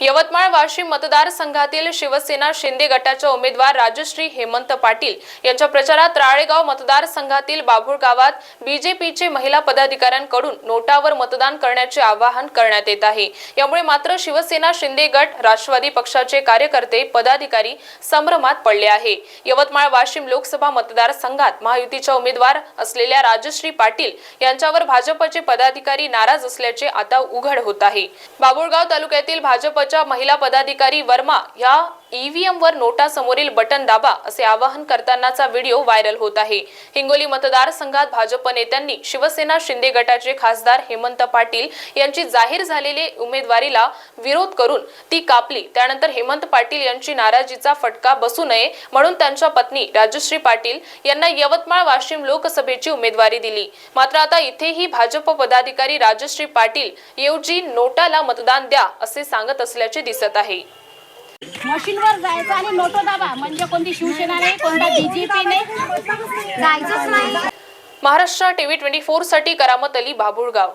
यवतमाळ वाशिम मतदारसंघातील शिवसेना शिंदे गटाच्या उमेदवार राजश्री हेमंत पाटील यांच्या प्रचारात राळेगाव मतदारसंघातील बाभूळ गावात बीजेपीचे महिला पदाधिकाऱ्यांकडून नोटावर मतदान करण्याचे आवाहन करण्यात येत आहे. यामुळे मात्र शिवसेना शिंदे गट राष्ट्रवादी पक्षाचे कार्यकर्ते पदाधिकारी संभ्रमात पडले आहे. यवतमाळ वाशिम लोकसभा मतदारसंघात महायुतीच्या उमेदवार असलेल्या राजश्री पाटील यांच्यावर भाजपचे पदाधिकारी नाराज असल्याचे आता उघड होत आहे. बाभूळगाव तालुक्यातील भाजप भाजपच्या महिला पदाधिकारी वर्मा या ईव्हीएम वर नोटासमोरील बटन दाबा असे आवाहन करतानाचा व्हिडिओ व्हायरल होत आहे. हिंगोली मतदारसंघात भाजप नेत्यांनी शिवसेना शिंदे गटाचे खासदार हेमंत पाटील यांची जाहीर झालेली उमेदवारीला विरोध करून ती कापली. त्यानंतर हेमंत पाटील यांची नाराजीचा फटका बसू नये म्हणून त्यांच्या पत्नी राजश्री पाटील यांना यवतमाळ वाशिम लोकसभेची उमेदवारी दिली. मात्र आता इथेही भाजप पदाधिकारी राजश्री पाटील ऐवजी नोटाला मतदान द्या असे सांगत असल्याचे दिसत आहे. मशीनवर जायचं आणि नोटो दाबा म्हणजे कोणती शिवसेना नाही कोणता बीजेपी नाही जायचंच नाही. महाराष्ट्र टीव्ही ट्वेंटी फोरसाठी करामत अली बाबुळगाव.